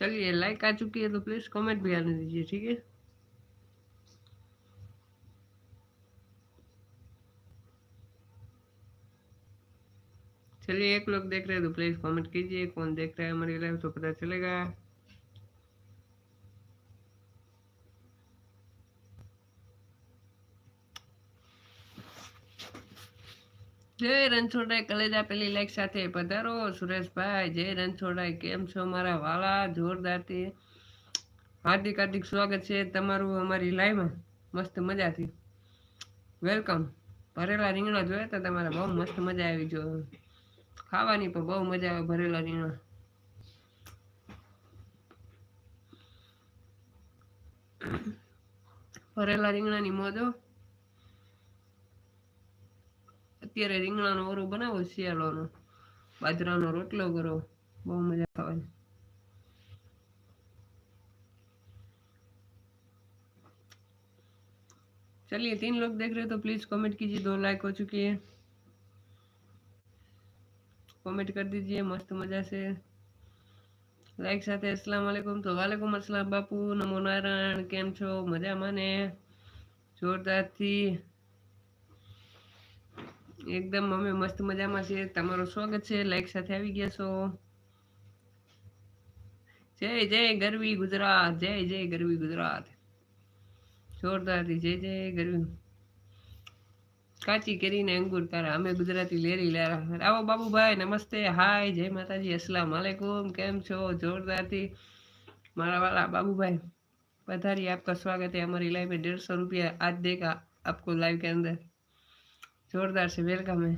चलिए लाइक आ चुकी है तो प्लीज़ कमेंट भी आने दीजिए, ठीक है? चलिए, एक लोग देख रहे हैं तो प्लीज़ कमेंट कीजिए, कौन देख रहा है, हमारी लाइफ तो पता चलेगा। જય રણછોડરાય કલેજા પેલી લાઈક સાથે પધારો. સુરેશભાઈ, જય રણછોડરાય. કેમ છો મારા વાલા? જોરદારથી. હાર્દિક હાર્દિક સ્વાગત છે તમારું અમારી લાઈવમાં મસ્ત મજાથી. વેલકમ ભરેલા રીંગણા જોયા તો તમારે? બહુ મસ્ત મજા આવી જો. ખાવાની પણ બહુ મજા આવે ભરેલા રીંગણા. ભરેલા રીંગણાની મોજો. અત્યારે રીંગણાનો ઓરો બનાવો શિયાળાનો બાજરાનો રોટલો કરો બહુ મજા ખાવાની चलिए तीन लोग देख रहे हो तो प्लीज कमेंट कीजिए दो लाइक हो चुकी है कमेंट कर दीजिए मस्त मजा से લાઈક સાથે અસલામ વાલેકુમ તો વાલેકુમ અસલામ બાપુ નમો નારાયણ કેમ છો મજામાં ને જોરદારથી એકદમ અમે મસ્ત મજામાં છીએ. તમારો સ્વાગત છે. લાઈક સાથે આવી ગયા છો. જય જય ગરવી ગુજરાત. જય જય ગરવી ગુજરાત. જોરદારથી જય જય ગરવી. કાચી કરીને અંગુર તારા. અમે ગુજરાતી લેરી લેરા. આવો બાબુભાઈ, નમસ્તે. હાય જય માતાજી. અસલામ વાલેકુમ કેમ છો? જોરદારથી મારા વાલા બાબુભાઈ પધારી આપકા સ્વાગત હે અમારી લાઈવ મેં 150 રૂપિયા આજ દેખા આપકો લાઈવ કે અંદર. अंदर जोरदार से वेलकम है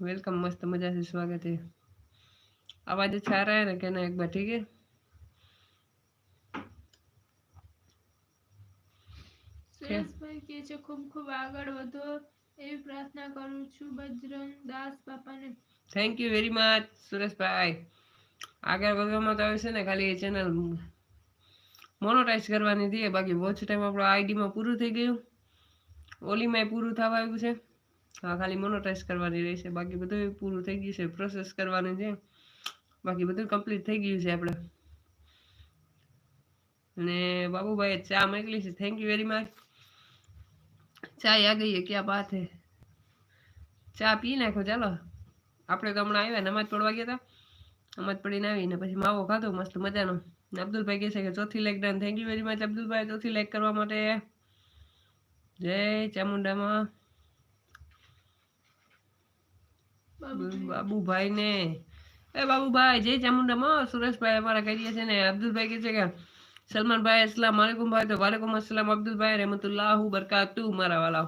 वेलकम मस्त मजा से स्वागत है आवाज अच्छा आ रहा है ना कहना एक बार ठीक है સુરેશભાઈ કે છે ખૂબ ખૂબ આગળ વધો એવી પ્રાર્થના કરું છું બજરંગ દાસ બાપાને thank you very much Sureshbhai આગળ વધવામાં તો આવે છે ને ખાલી એ ચેનલ મોનોટાઈઝ કરવાની હતી બાકી વોચ ટાઈમ આપણો આઈડીમાં પૂરું થઈ ગયું ઓલીમાં પૂરું થવા આવ્યું છે. હા, ખાલી મોનોટાઈઝ કરવાની રહેશે બાકી બધું પૂરું થઈ ગયું છે. પ્રોસેસ કરવાની છે. બાકી બધું કમ્પ્લીટ થઈ ગયું છે આપણે અને બાબુભાઈ ચા મોકલી છે. થેન્ક યુ વેરી મચ ચા આ ગઈ ક્યાં બાત હે ચા પી નાખો, ચાલો. આપણે તો હમણાં આવ્યા, નમાજ પડવા ગયા હતા નમાજ પડીને આવીને પછી માવો ખાધો, મસ્ત મજાનો. અબ્દુલભાઈ કહે છે કે ચોથી like done thank you very much અબ્દુલભાઈ. ચોથી લાઈક કરવા માટે જય ચામુંડામાં. બાબુભાઈ. બાબુભાઈ ને એ બાબુભાઈ જય ચામુંડામાં. સુરેશભાઈ અમારા કહી છે ને અબ્દુલભાઈ કહે છે કે સલમાનભાઈ અસલામ વાલેકુમ ભાઈ. તો વાલેકુમ અસલામ અબ્દુલભાઈ રહેમતુલ્લાહુ બરકાતુ મારા વાલા.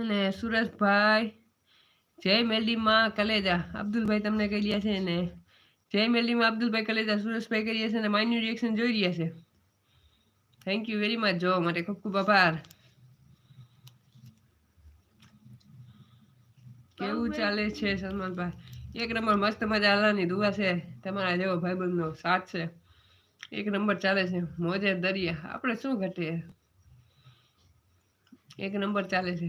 અને સુરેશભાઈ જય મેલડીમાં કલેજા. અબ્દુલભાઈ તમને કહી રહ્યા છે ને જય મેલડીમાં અબ્દુલભાઈ કલેજા. સુરેશભાઈ કહી રહ્યા છે ને માઇન્યુ રિએક્શન જોઈ રહ્યા છે. થેન્ક યુ વેરી મચ જોવા માટે ખૂબ ખૂબ આભાર. કેવું ચાલે છે સલમાનભાઈ એક નંબર મસ્ત મજા આલાની દુઆ છે. તમારા જેવો ભાઈબંધનો સાથ છે. એક નંબર ચાલે છે મોજે દરિયા. આપણે શું ઘટીએ? એક નંબર ચાલે છે.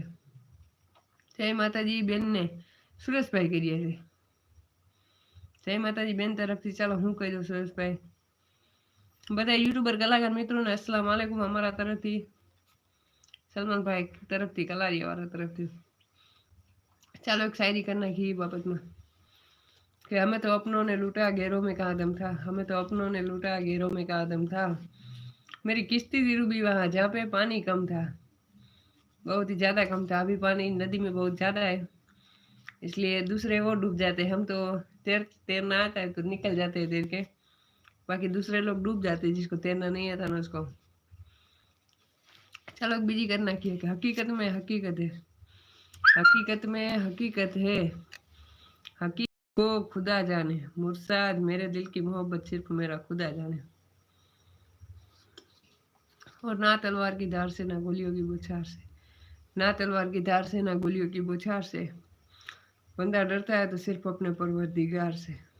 જય માતાજી બેનને સુરેશભાઈ કરીએ છીએ. જય માતાજી બેન તરફથી. ચાલો હું કહી દઉં સુરેશભાઈ. બધા યુટ્યુબર કલાકાર મિત્રોને અસલામ વાલેકુમ અમારા તરફથી સલમાનભાઈ તરફથી કલારિયા વાળા તરફથી ચાલો એક શાયરી કરી નાખી એ બાબતમાં कि हमें तो अपनों ने लूटा गैरों में कहा दम था हमें तो अपनों ने लूटा गैरों में कहा दम था मेरी किश्ती थी डूबी वहाँ जहाँ पे पानी कम था बहुत ही ज़्यादा कम था अभी पानी नदी में बहुत ज़्यादा है इसलिए दूसरे वो डूब जाते हैं हम तो तैर तैरना आता है तो निकल जाते हैं तैर के बाकी दूसरे लोग डूब जाते हैं, जिसको तैरना नहीं आता ना उसको। चलो एक बीजी करना की है? हकीकत में हकीकत है। हकीकत में हकीकत है। हकीकत को खुदा जाने। मुर्साद, मेरे दिल की मोहब्बत सिर्फ़ मेरा खुदा जाने। और ना तलवार की धार से, ना गोलियों की बुछार से। ना तलवार की धार से, ना गोलियों की बुछार से। बंदा डरता है तो सिर्फ़ अपने परवरदिगार से।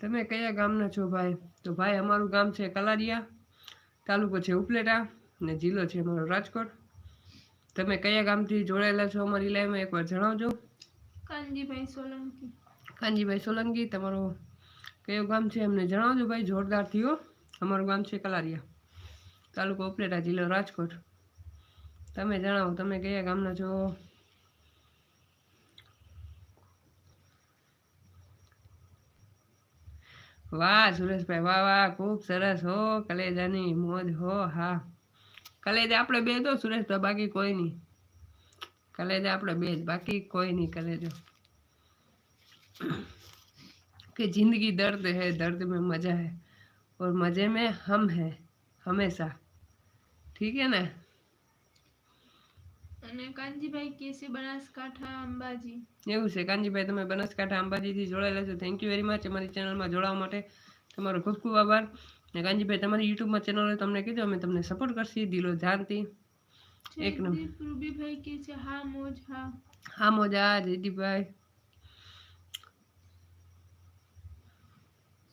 તમે કયા ગામના છો ભાઈ? તો ભાઈ અમારું ગામ છે કલારિયા તાલુકો છે ઉપલેટા અને જિલ્લો છે અમારો રાજકોટ. તમે કયા ગામથી જોડાયેલા છો અમારી લાઈવમાં એકવાર જણાવજો. કાનજીભાઈ સોલંકી. કાનજીભાઈ સોલંકી તમારો કયો ગામ છે એમને જણાવજો ભાઈ જોરદાર થયો અમારું ગામ છે કલારિયા તાલુકો ઉપલેટા જિલ્લો રાજકોટ. તમે જણાવો તમે કયા ગામના છો? વાહ સુરેશભાઈ વાહ વાહ ખૂબ સરસ હો કલેજાની મોજ હો હા કલેજા આપણે બે તો સુરેશભાઈ બાકી કોઈ નહીં કલેજા આપણે બે જ બાકી કોઈ નહીં કલેજો कि जिंदगी दर्द है दर्द में मजा है और मजे में हम हैं हमेशा ठीक है ना અને કાનજીભાઈ કે છે બનાસકાંઠા અંબાજી. એવું છે. કાનજીભાઈ તમે બનાસકાંઠા અંબાજીથી જોડાયેલા છો. થેન્ક યુ વેરી મચ અમારી ચેનલમાં જોડાવા માટે તમારો ખૂબ ખૂબ આભાર. ને કાનજીભાઈ તમારી યુટ્યુબમાં ચેનલ હોય તમને કીધું અમે તમને સપોર્ટ કરશી. દિલો જાનથી એક નંબર. રૂબીભાઈ કે છે હા મોજ હા. હા મોજ હા જયદીપભાઈ.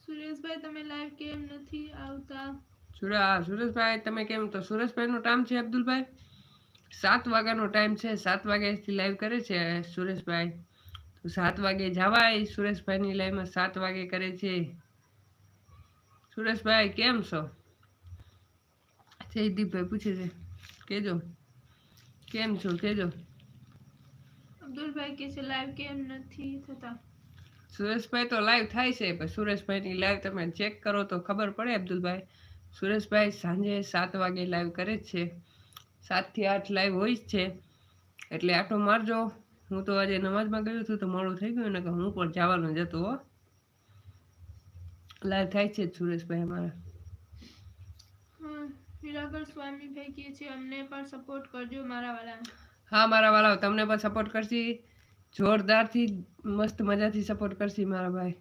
સુરેશભાઈ તમે લાઈવ કેમ નથી આવતા? સુરા સુરેશભાઈ તમે કેમ? તો સુરેશભાઈનું નામ છે અબ્દુલભાઈ. સાત વાગ્યાનો ટાઈમ છે સાત વાગ્યાથી લાઈવ કરે છે સુરેશભાઈ. તો સાત વાગે જવાય સુરેશભાઈની લાઈવમાં સાત વાગે કરે છે. સુરેશભાઈ કેમ છો? જયદીપભાઈ પૂછે છે. કેજો. કેમ છો? કેજો. અબ્દુલભાઈ કે છે લાઈવ કેમ નથી થતા? સુરેશભાઈ તો લાઈવ થાય છે પણ સુરેશભાઈની લાઈવ તમે ચેક કરો તો ખબર પડે અબ્દુલભાઈ. સુરેશભાઈ સાંજે સાત વાગે લાઈવ કરે છે. સાતથી આઠ લાઈવ હોય જ છે. એટલે આટો મારજો. હું તો આજે નમાઝમાં ગયો છું તો મોડું થઈ ગયું ને કે હું પણ જવાનો જ હતું લાઈવ થાય છે સુરેશભાઈ અમારા. હા હીરાગર સ્વામીભાઈ કે છે અમને પણ સપોર્ટ કરજો મારા વાલા હા મારા વાલાઓ તમને પણ સપોર્ટ કરશી. જોરદારથી મસ્ત મજાથી સપોર્ટ કરશી મારા ભાઈ.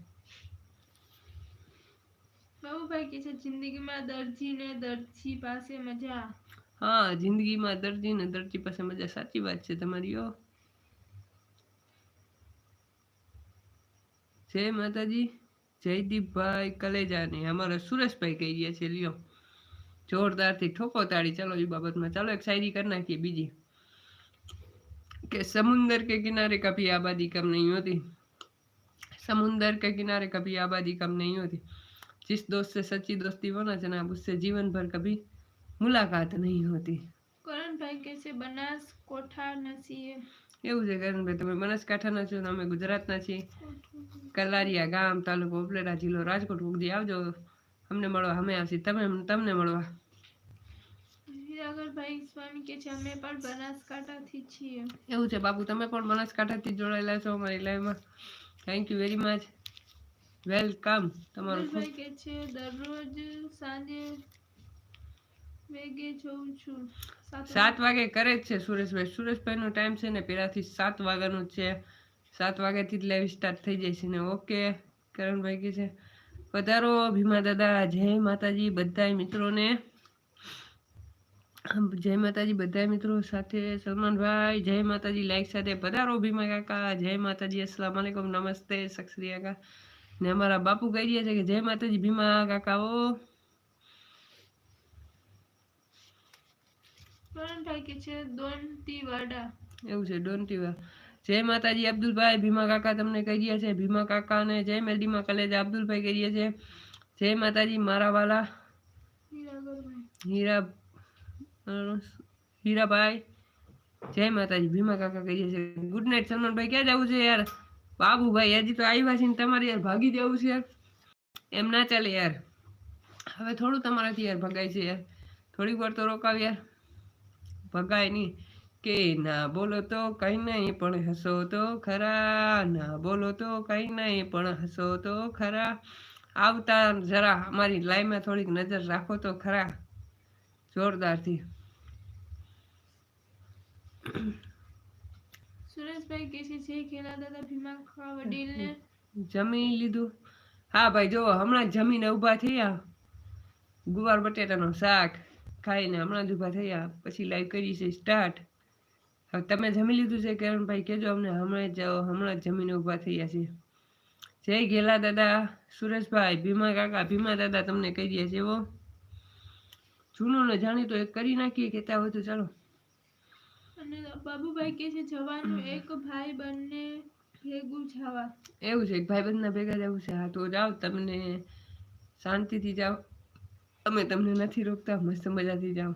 બાબુભાઈ કે છે જિંદગીમાં દરજી ને દરજી પાસે મજા. હા જિંદગીમાં દરજી ને દરજી પાસે મજા સાચી વાત છે તમારી હો જય માતાજી જયદીપભાઈ કલેજાની અમારા સુરેશભાઈ કહી રહ્યા છે લ્યો જોરદારથી ઠોકો તાળી ચાલો એ બાબતમાં ચાલો એક શાયરી કરી નાખીએ બીજી કે समुंदर के किनारे कभी आबादी कम नहीं होती समुंदर के किनारे कभी आबादी कम नहीं होती जिस दोस्त से सच्ची दोस्ती होना जनाब उससे जीवन भर कभी મુલાકાત નહીં હોતી કરણભાઈ કે છે બનાસકોઠાના છીએ એવું છે કરણભાઈ તમે બનાસકાંઠાના છો અમે ગુજરાતના છીએ કલારિયા ગામ તાલુકો ઉપલેટા જિલ્લો રાજકોટ ઉગજી આવજો અમને મળવા અમે આવશે તમે તમને મળવા હિરાગરભાઈ સ્વામી કે છે અમે પણ બનાસકાંઠાથી છીએ એવું છે બાપુ તમે પણ બનાસકાંઠાથી જોડાયેલા છો અમારી લાઈવમાં thank you very much welcome તમારું કે છે દરરોજ સાંજે સાત વાગે. કરે જ છે સુરેશભાઈ. સુરેશભાઈનો ટાઈમ છે ને પેલાથી સાત વાગ્યાનો છે. સાત વાગ્યાથી જ લાઈવ સ્ટાર્ટ થઈ જાય ને. ઓકે કરણભાઈ કે છે પધારો ભીમા દાદા, જય માતાજી બધા મિત્રોને. જય માતાજી બધા મિત્રો સાથે, સલમાનભાઈ, જય માતાજી લાઈક સાથે પધારો ભીમા કાકા, જય માતાજી, અસલામ વાલેકુમ નમસ્તે સક્રિય કાકા. ને અમારા બાપુ કહી રહ્યા છે કે, જય માતાજી, ભીમા કાકાઓ કે છે દોનતી એવું છે ડોન્ટ જય માતાજી અબ્દુલભાઈ ભીમા કાકા તમને કહી રહ્યા છે. ભીમા કાકા અને જય મેલડીમાં કલેજા અબ્દુલભાઈ કહી રહ્યા છે. જય માતાજી મારા વાલા. હીરા હીરાભાઈ. જય માતાજી ભીમા કાકા કહી રહ્યા છે. ગુડ નાઇટ સલમાનભાઈ ક્યાં જવું છે યાર? બાબુભાઈ હજી તો આવ્યા છે ને તમારે યાર ભાગી જવું છે યાર. એમ ના ચાલે યાર. હવે થોડું તમારાથી યાર ભગાય છે યાર. થોડીક વાર તો રોકાવ યાર. ભગાય નહીં. કે ના બોલો તો કંઈ નહીં પણ હસો તો ખરા. ના બોલો તો કંઈ નહીં પણ હસો તો ખરા. આવતા જરા અમારી લાઈમાં થોડીક નજર રાખો તો ખરા. જોરદારથી. સુરેશભાઈ કે છે જય દાદા ભીમા ખા જમી લીધું. હા ભાઈ જો હમણાં જમીને ઊભા થયા. ગુવાર બટેટાનું શાક. ખાઈને હમણાં જ ઊભા થયા પછી લાઈવ કરી છે સ્ટાર્ટ હવે તમે જમી લીધું છે કિરણભાઈ? કહેજો અમને હમણાં જ હમણાં જ જમીને ઊભા થયા છે. જય ગેલા દાદા સુરેશભાઈ ભીમા કાકા ભીમા દાદા તમને કહી દે છે એવો જૂનું ને જાણીતો એક કરી નાખીએ કહેતા હોય તો ચાલો. અને બાબુભાઈ કે છે જવાનું એક ભાઈ બંને ભેગું જવા એવું છે ભાઈબંધના ભેગા જવું છે. હા તો જાઓ તમને શાંતિથી જાઓ. અમે તમને નથી રોકતા મસ્ત મજાથી જાઓ.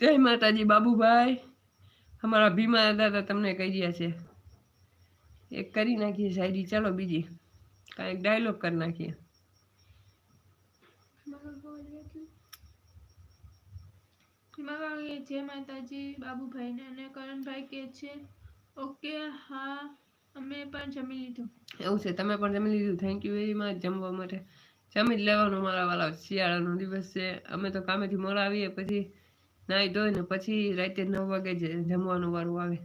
જય માતાજી બાબુભાઈ. અમારા ભીમા દાદા તમને કહી રહ્યા છે. એક કરી નાખીએ શાયરી. ચાલો બીજી. કાંઈક ડાયલોગ કરી નાખીએ. જય માતાજી બાબુભાઈને અને કરણભાઈ કે છે ઓકે હા અમે પણ જમી લીધું. એવું છે તમે પણ જમી લીધું. થેન્ક યુ વેરી મચ જમવા માટે. જમી જ લેવાનું મારા વાલા શિયાળાનો દિવસ છે. અમે તો કામેથી મોડા આવીએ પછી નાહી ધોઈને પછી રાતે નવ વાગે જ જમવાનું વારું આવે.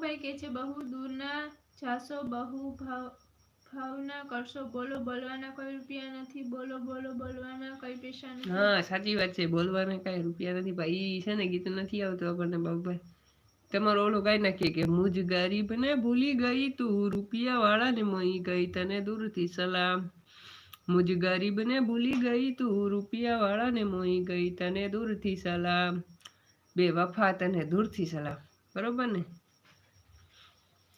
ભાઈ કે છે બહુ દૂરના જાશો બહુ ભાવ ભાવના કરશો બોલો બોલવાના કોઈ રૂપિયા નથી બોલો બોલો બોલવાના કોઈ પૈસા નથી. હા સાચી વાત છે બોલવાના કાંઈ રૂપિયા નથી ભાઈ છે ને ગીત નથી આવતું આપણને બાબુભાઈ તમારો ઓલો ગાઈ નાખીએ કે મુજ ગરીબ ને ભૂલી ગઈ તું રૂપિયા વાળા ને મહી ગઈ તને દૂરથી સલામ. મુજ ગરીબ ને ભૂલી ગઈ તું રૂપિયા વાળા ને મોઈ ગઈ તને દૂરથી સલામ બે વફા તને દૂરથી સલામ બરોબર ને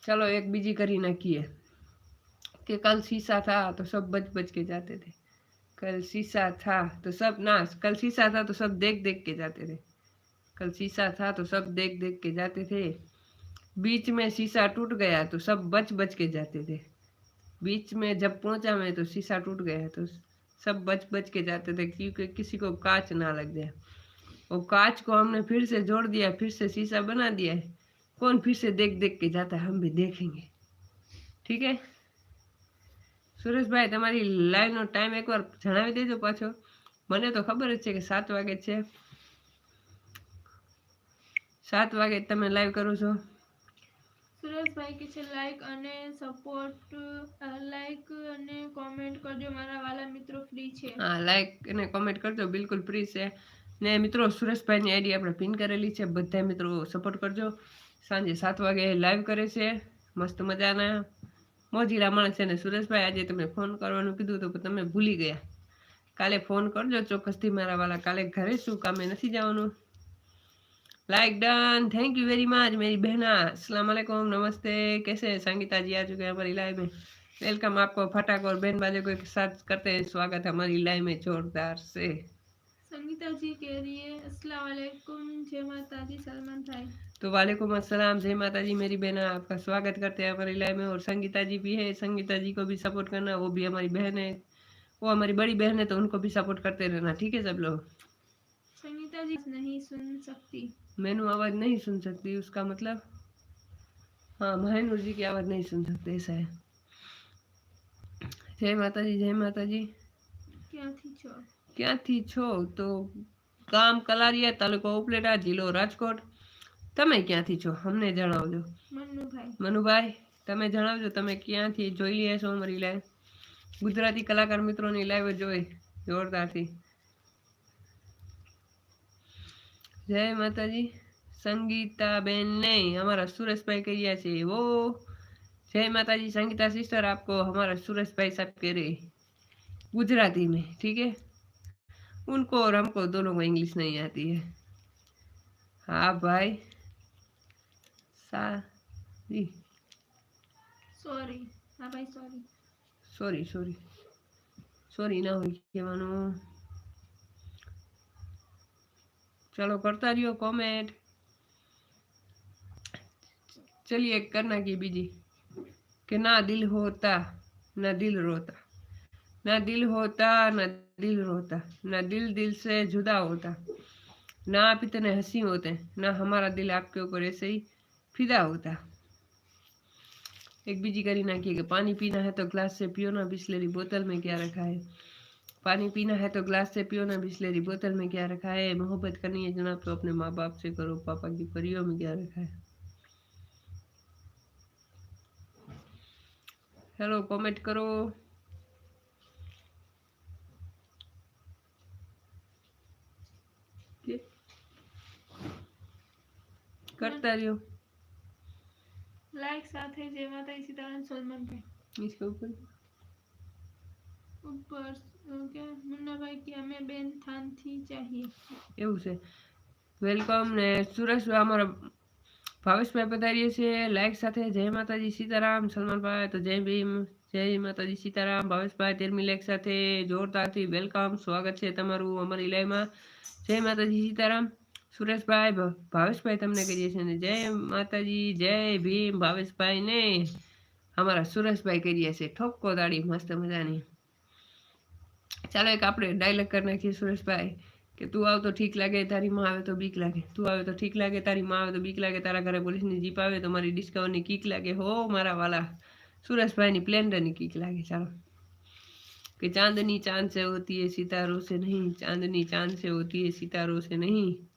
चलो एक बीजी करी नाखिए कि कल शीशा था तो सब बच बच के जाते थे कल शीशा था तो सब ना कल शीशा था तो सब देख देख के जाते थे कल शीशा था तो सब देख देख के जाते थे बीच में शीशा टूट गया तो सब बच बच के जाते थे बीच में जब पहुंचा मैं तो शीशा टूट गया तो सब बच बच के जाते थे क्योंकि किसी को कांच ना लग जाए और कांच को हमने फिर से जोड़ दिया फिर से शीशा बना दिया है कौन फिर से देख देख के जाता है हम भी देखेंगे ઠીક હે સુરેશભાઈ તમારી લાઈવનો ટાઈમ એકવાર જણાવી દેજો પાછો મને તો ખબર જ છે કે સાત વાગે છે સાત વાગે તમે લાઈવ કરો છો સુરેશભાઈ કે છે લાઈક અને સપોર્ટ લાઈક અને કોમેન્ટ કરજો. મારા વાલા મિત્રો ફ્રી છે. હા લાઈક અને કોમેન્ટ કરજો. બિલકુલ ફ્રી છે. ને મિત્રો સુરેશભાઈની આઈડી આપણે પિન કરેલી છે. બધા મિત્રો સપોર્ટ કરજો. સાંજે સાત વાગે લાઈવ કરે છે. મસ્ત મજાના, મોજીલા માણસ છે ને. સુરેશભાઈ આજે તમે ફોન કરવાનું કીધું તો તમે ભૂલી ગયા. કાલે ફોન કરજો ચોક્કસથી મારા વાલા. કાલે ઘરે શું કામે નથી જવાનું? Like done thank you very much मेरी बहना। अस्सलाम वालेकुम नमस्ते। कैसे संगीता जी आ चुके हैं हमारी लाइव में। वेलकम आपको फटाक और बहन बाजे को एक साथ करते हैं स्वागत है हमारी लाइव में जोरदार से। संगीता जी कह रही है अस्सलाम वालेकुम जय माता जी सलमान भाई। तो वालेकुम अस्सलाम जय माता जी मेरी बहना आपका स्वागत करते हैं हमारी लाइव में। और संगीता जी भी है संगीता जी को भी सपोर्ट करना वो भी हमारी बहन है। वो हमारी बड़ी बहन है तो उनको भी सपोर्ट करते रहना ठीक है सब लोग? संगीता जी नहीं सुन सकती। मैनू आवाज़ नहीं सुन सकती उसका मतलब हाँ महेंद्र जी की आवाज़ नहीं सुन सकते ऐसा है जय माता जी जय माता जी ક્યાંથી છો ક્યાંથી છો તો ગામ કલારિયા તાલુકો ઉપલેટા જિલ્લો રાજકોટ તમે ક્યાંથી છો અમને જણાવજો મન્નુભાઈ મનુભાઈ તમે જણાવજો તમે ક્યાંથી જોઈ રહ્યા છો અમારી લાઈવ ગુજરાતી કલાકાર મિત્રોની લાઈવ જોઈ જોરદારથી જય માતાજી સંગીતાબેન નહીં અમારા સુરેશભાઈ કહી રહ્યા છે વો जय माता जी संगीता सिस्टर आपको हमारा सूरज भाई साहब कह रहे गुजराती में ठीक है उनको और हमको दोनों को इंग्लिश नहीं आती है हाँ भाई सा जी સોરી હા ભાઈ સોરી સોરી સોરી સોરી ના હોય चलो करता रहियो कमेंट चलिए करना की बीजी कि ना दिल होता ना दिल रोता ना दिल होता ना दिल रोता ना दिल दिल से जुदा होता ना आप इतने हँसी होते ना हमारा दिल आपके ऊपर ऐसे ही फिदा होता एक बीजी करी ना कि पानी पीना है तो ग्लास से पियो ना बिस्लरी बोतल में क्या रखा है पानी पीना है तो ग्लास से पियो ना बिस्लेरी बोतल में क्या रखा है मोहब्बत करनी है जनाब तो अपने माँ बाप से करो पापा की परियों में क्या रखा है हेलो कमेंट करो ये करता रहियो લાઈક સાથે જય માતાજી સીતારામ સલમાનભાઈ इसके ऊपर ઉપર અ, કે મુન્નાભાઈ કે અમે બેન થાનથી ચાહીએ. એવું છે. વેલકમ ને સુરેશ અમારા ભાવેશભાઈ પધારીએ છીએ. લાઈક સાથે જય માતાજી સીતારામ સલમાનભાઈ તો જય ભીમ, જય માતાજી સીતારામ. ભાવેશભાઈ તેરમી લેખ સાથે જોરદારથી વેલકમ. સ્વાગત છે તમારું અમારી લાઈવમાં. જય માતાજી સીતારામ. સુરેશભાઈ ભાવેશભાઈ તમને કહીએ છીએ ને જય માતાજી, જય ભીમ. ભાવેશભાઈ ને અમારા સુરેશભાઈ કરીએ છીએ. ઠોકો દાડી, મસ્ત મજાની. ચાલો એક આપણે ડાયલોગ કરી નાખીએ સુરેશભાઈ, કે તું આવ તો ઠીક લાગે તારી માં આવે તો બીક લાગે. તું આવે તો ઠીક લાગે, તારી માં આવે તો બીક લાગે, તારા ઘરે પોલીસની જીપ આવે તો મારી ડિસ્કવરની કીક લાગે. હો, મારા વાલા. સુરેશભાઈની પ્લેન્ડરની કીક લાગે, ચાલો. કે ચાંદની ચાંદ છે હોતી એ સિતારો છે નહીં. ચાંદની ચાંદ સે હોતી હે સિતારો સે નહીં.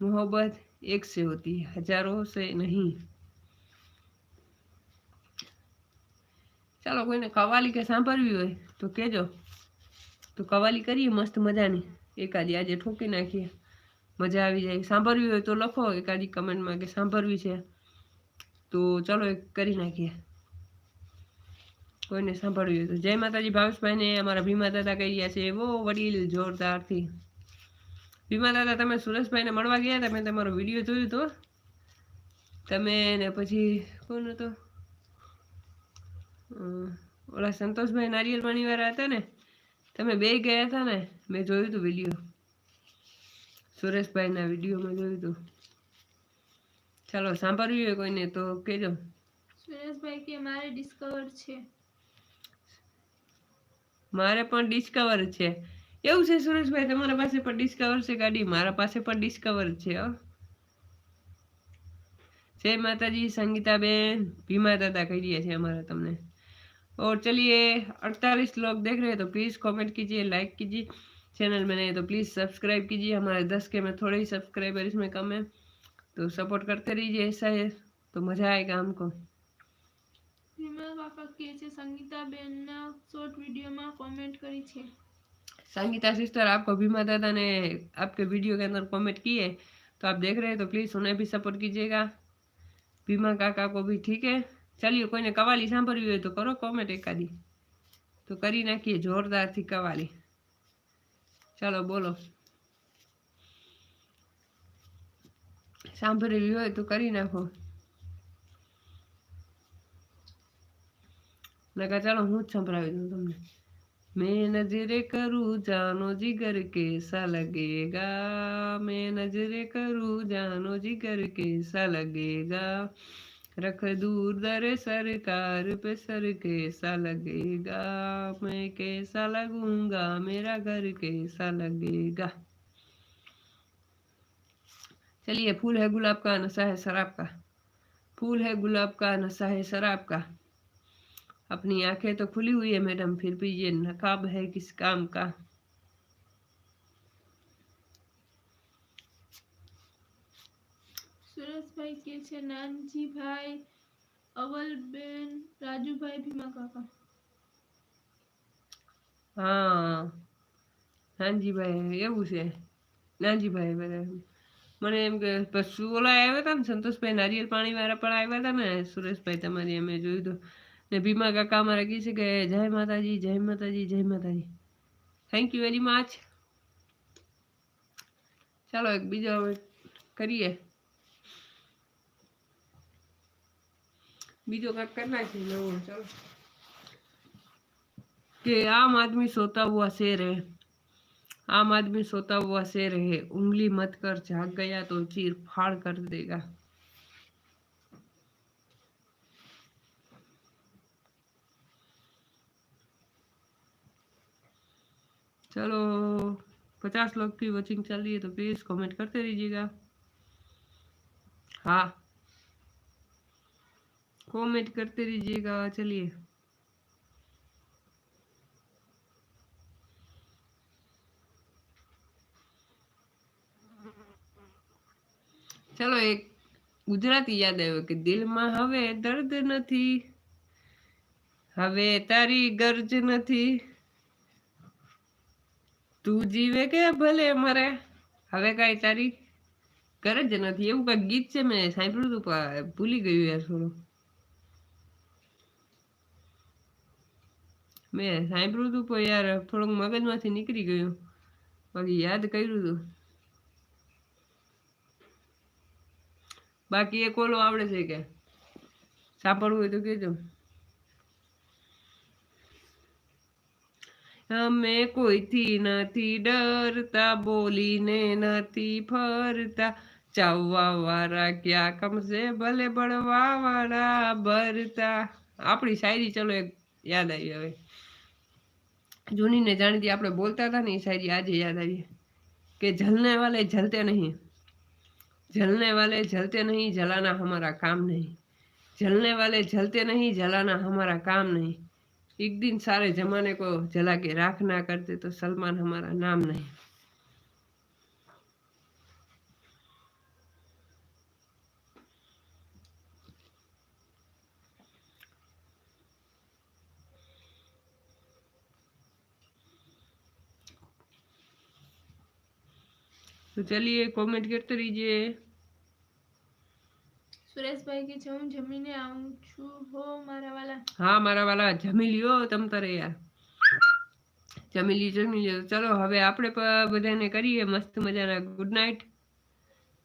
મોહબ્બત એક છે હોતી હજારો છે નહીં. ચાલો કોઈને કવાલી કે સાંભળવી હોય તો કહેજો. તો કવાલી કરીએ, મસ્ત મજાની. એકાદી આજે ઠોકી નાખીએ. મજા આવી જાય. સાંભળવી હોય તો લખો એકાદી કમેન્ટમાં કે સાંભળવી છે. તો ચલો એક કરી નાખીએ. કોઈને સાંભળવી હોય તો. જય માતાજી, ભાવેશભાઈને અમારા ભીમા દાદા કહી રહ્યા છે એવો વડીલ જોરદારથી. ભીમા દાદા, તમે સુરેશભાઈને મળવા ગયા હતા? મેં તમારો વીડિયો જોયો તો. તમે ને પછી કોણ હતો? ઓલા સંતોષભાઈ નારિયેલ પાણીવાળા હતા ને? તમે બે ગયા હતા ને મેં જોયું હતું વીડિયો સુરેશભાઈના વિડીયોમાં જોયું હતું. ચાલો સાંભળ્યું હોય કોઈને તો કહેજો. સુરેશભાઈ કે મારે ડિસ્કવર છે. મારે પણ ડિસ્કવર છે. એવું છે સુરેશભાઈ તમારા પાસે પણ ડિસ્કવર છે ગાડી? મારા પાસે પણ ડિસ્કવર છે જય માતાજી સંગીતાબેન. ભીમા દાદા કહી રહ્યા છે અમારા તમને. और चलिए अड़तालीस लोग देख रहे हैं तो प्लीज़ कमेंट कीजिए लाइक कीजिए चैनल में नहीं तो प्लीज़ सब्सक्राइब कीजिए हमारे दस के में थोड़े ही सब्सक्राइबर इसमें कम है तो सपोर्ट करते रहिए ऐसा है तो मज़ा आएगा हमको વિમલ કાકા કહે છે સંગીતાબેનના શોર્ટ વિડીયોમાં કોમેન્ટ કરી છે संगीता सिस्टर आपको भीमा दादा ने आपके वीडियो के अंदर कमेंट किए तो आप देख रहे हैं तो प्लीज़ उन्हें भी सपोर्ट कीजिएगा भीमा काका को भी ठीक है चलिए कोई ने कवाली સાંભળવી હોય તો કરો કોમેન્ટ એકાદી તો કરી નાખીએ જોરદારથી કવાલી ચાલો બોલો સાંભળવી હોય તો કરી નાખો નકા ચાલો હું જ સંભળાવી દઉં તમને मैं नजरे करूँ जानो जिगर कैसा लगेगा मैं नजरे करूँ जानो जिगर कैसा लगेगा रख दूर दर सरकार पे सर कैसा लगेगा? मैं कैसा लगूँगा? मेरा घर कैसा लगेगा? चलिए, फूल है, गुलाब का, नशा है, शराब का। फूल है, गुलाब का, नशा है, शराब का। अपनी आँखें तो खुली हुई है, मैडम, फिर भी ये नकाब है किस काम का? સુરેશભાઈ કે છે, નાનજીભાઈ, અવલબેન, રાજુભાઈ ભીમા કાકા. હા, નાનજીભાઈ, એવું છે. નાનજીભાઈ બરાબર મને એમ કે, પશુ ઓલા આવ્યા હતા ને, સંતોષભાઈ નારિયેલ પાણી વાળા પણ આવ્યા હતા ને, સુરેશભાઈ તમારી અમે જોયું હતું. ને ભીમા કાકા અમારા કહે છે કે, જય માતાજી જય માતાજી જય માતાજી. થેન્ક યુ વેરી મચ ચાલો એક બીજો કરીએ. બીજો કાંક કરી નાખીએ નવો ચાલો कि आम आदमी सोता हुआ शेर है आम आदमी सोता हुआ शेर है उंगली मत कर जाग गया तो चीर फाड़ कर देगा चलो पचास लोग की वॉचिंग चल रही है तो प्लीज कमेंट करते रहिएगा हाँ कमेंट करते रहिएगा चलिए ચલો એક ગુજરાતી યાદ આવ્યો કે દિલમાં હવે દર્દ નથી હવે તારી ગરજ નથી તું જીવે કે ભલે મરે હવે કાંઈ તારી ગરજ નથી એવું કાંઈક ગીત છે મેં સાંભળ્યું હતું પણ ભૂલી ગયું યાર થોડું મેં સાંભળ્યું હતું પણ યાર, થોડુંક મગજમાંથી નીકળી ગયું. બાકી યાદ કર્યું હતું બાકી એક ઓલો આવડે છે કે? સાંભળવું હોય તો કહેજો. અમે કોઈથી નથી ડરતા, બોલીને નથી ફરતા. ચાવવા વાળા ક્યાં કમશે, ભલે બળવા વાળા ભરતા. આપણી શાયરી ચલો એક યાદ આવી હવે. જૂનીને જાણીતી આપણે બોલતા હતા ને એ શાયરી આજે યાદ આવી કે જલને વાલે જલતે નહીં. જલને વાલે જલતે નહીં, જલાના હમારા કામ નહીં. જલને વાલે જલતે નહીં, જલાના હમારા કામ નહીં. એક દિન સારે જમાને કો જલા કે રાખ ના કરતે તો સલમાન હમારા નામ નહીં. तो चलिए कमेंट करते रहिए સુરેશભાઈ કે છે હું જમીને આવું છું હો મારા વાલા હા મારા વાલા જમી લ્યો તમ તારે યાર જમી લ્યો જમી લ્યો ચલો હવે આપણે પ- બધાને કરીએ મસ્ત મજાના ગુડ નાઇટ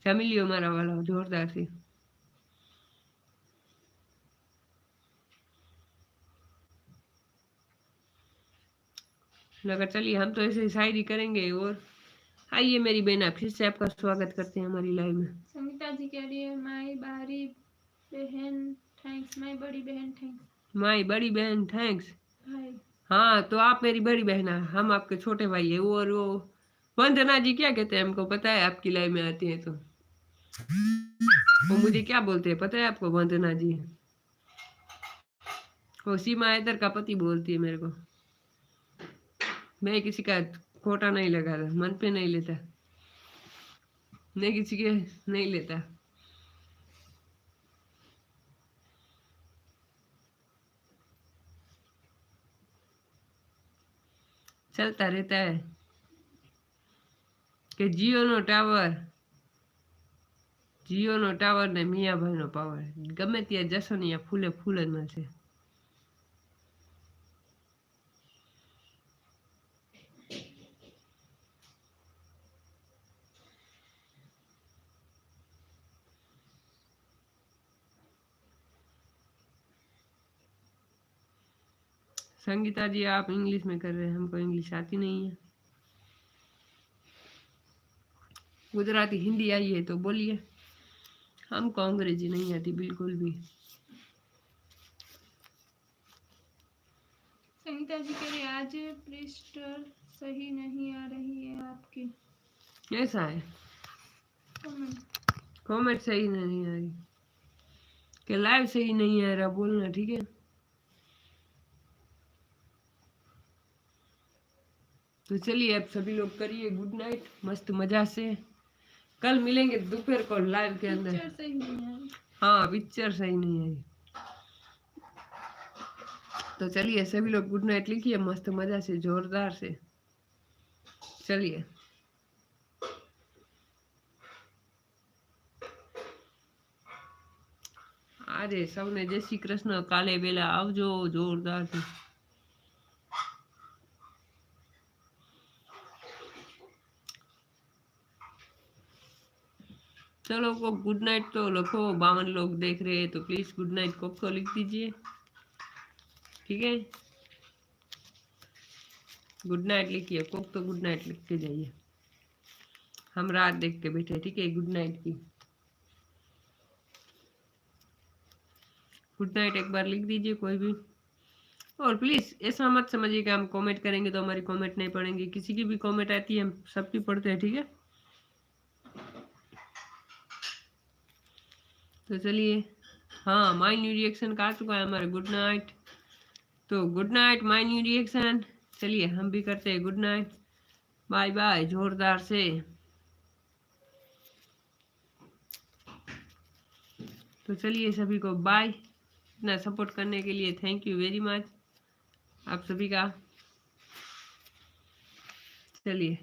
જમી લ્યો મારા વાલા જોરદારથી नगर चलिए हम तो ऐसे ही शायरी करेंगे और आइए मेरी बहन आप फिर से आपका स्वागत करते हैं हमारी लाइव में। संगीता जी कह रही है माई बारी बहन थैंक्स माई बड़ी बहन थैंक्स माई बड़ी बहन थैंक्स हाँ तो आप मेरी बड़ी बहन है हम आपके छोटे भाई है और वो। वंदना जी क्या कहते हैं हमको पता है आपकी लाइव में आती है तो। वो मुझे क्या बोलते हैं पता है आपको वंदना जी? वो सीमा हैदर का पति बोलती है मेरे को। मैं किसी का खोटा नहीं लगाता मन पे नहीं लेता मैं किसी के नहीं लेता चलता रहता है કે જીઓનો ટાવર જીઓનો ટાવર ને મિયાભાઈનો પાવર ગમે ત્યાં જશો ને ત્યાં ફૂલે ફૂલ જ મળશે संगीता जी आप इंग्लिश में कर रहे हैं हमको इंग्लिश आती नहीं है। गुजराती हिंदी आई है तो बोलिए। हमको अंग्रेज़ी नहीं आती बिल्कुल भी। संगीता जी कह रही आज प्रिस्टर सही नहीं आ रही है आपकी। ऐसा है। कमेंट। कमेंट सही नहीं आ रही। कि लाइव सही नहीं आ रहा बोलना ठीक है। तो चलिए आप सभी लोग करिए गुड नाइट मस्त मजा से कल मिलेंगे दोपहर को लाइव के अंदर पिक्चर सही नहीं आ रही हाँ पिक्चर सही नहीं आई तो चलिए सभी लोग गुड नाइट लिखिए मस्त मजा से जोरदार से चलिए આજે સૌને જય શ્રી કૃષ્ણ કાલે વેલા આવજો જોરદારથી चलो को गुड नाइट तो लखो बावन लोग देख रहे हैं तो प्लीज़ गुड नाइट को तो लिख दीजिए। ठीक है? गुड नाइट लिखिए, कोक तो गुड नाइट लिख के जाइए। हम रात देख के बैठे ठीक है? गुड नाइट की। गुड नाइट एक बार लिख दीजिए कोई भी। और प्लीज़ ऐसा मत समझिए कि हम कमेंट करेंगे तो हमारी कमेंट नहीं पढ़ेंगे किसी की भी कमेंट आती है, हम सबकी पढ़ते हैं, ठीक है? तो चलिए। हाँ माय न्यू रिएक्शन का चुका है हमारे गुड नाइट तो good night my new reaction चलिए, हम भी करते हैं गुड नाइट बाय बाय जोरदार से। तो चलिए सभी को बाय इतना सपोर्ट करने के लिए थैंक यू वेरी मच आप सभी का। चलिए।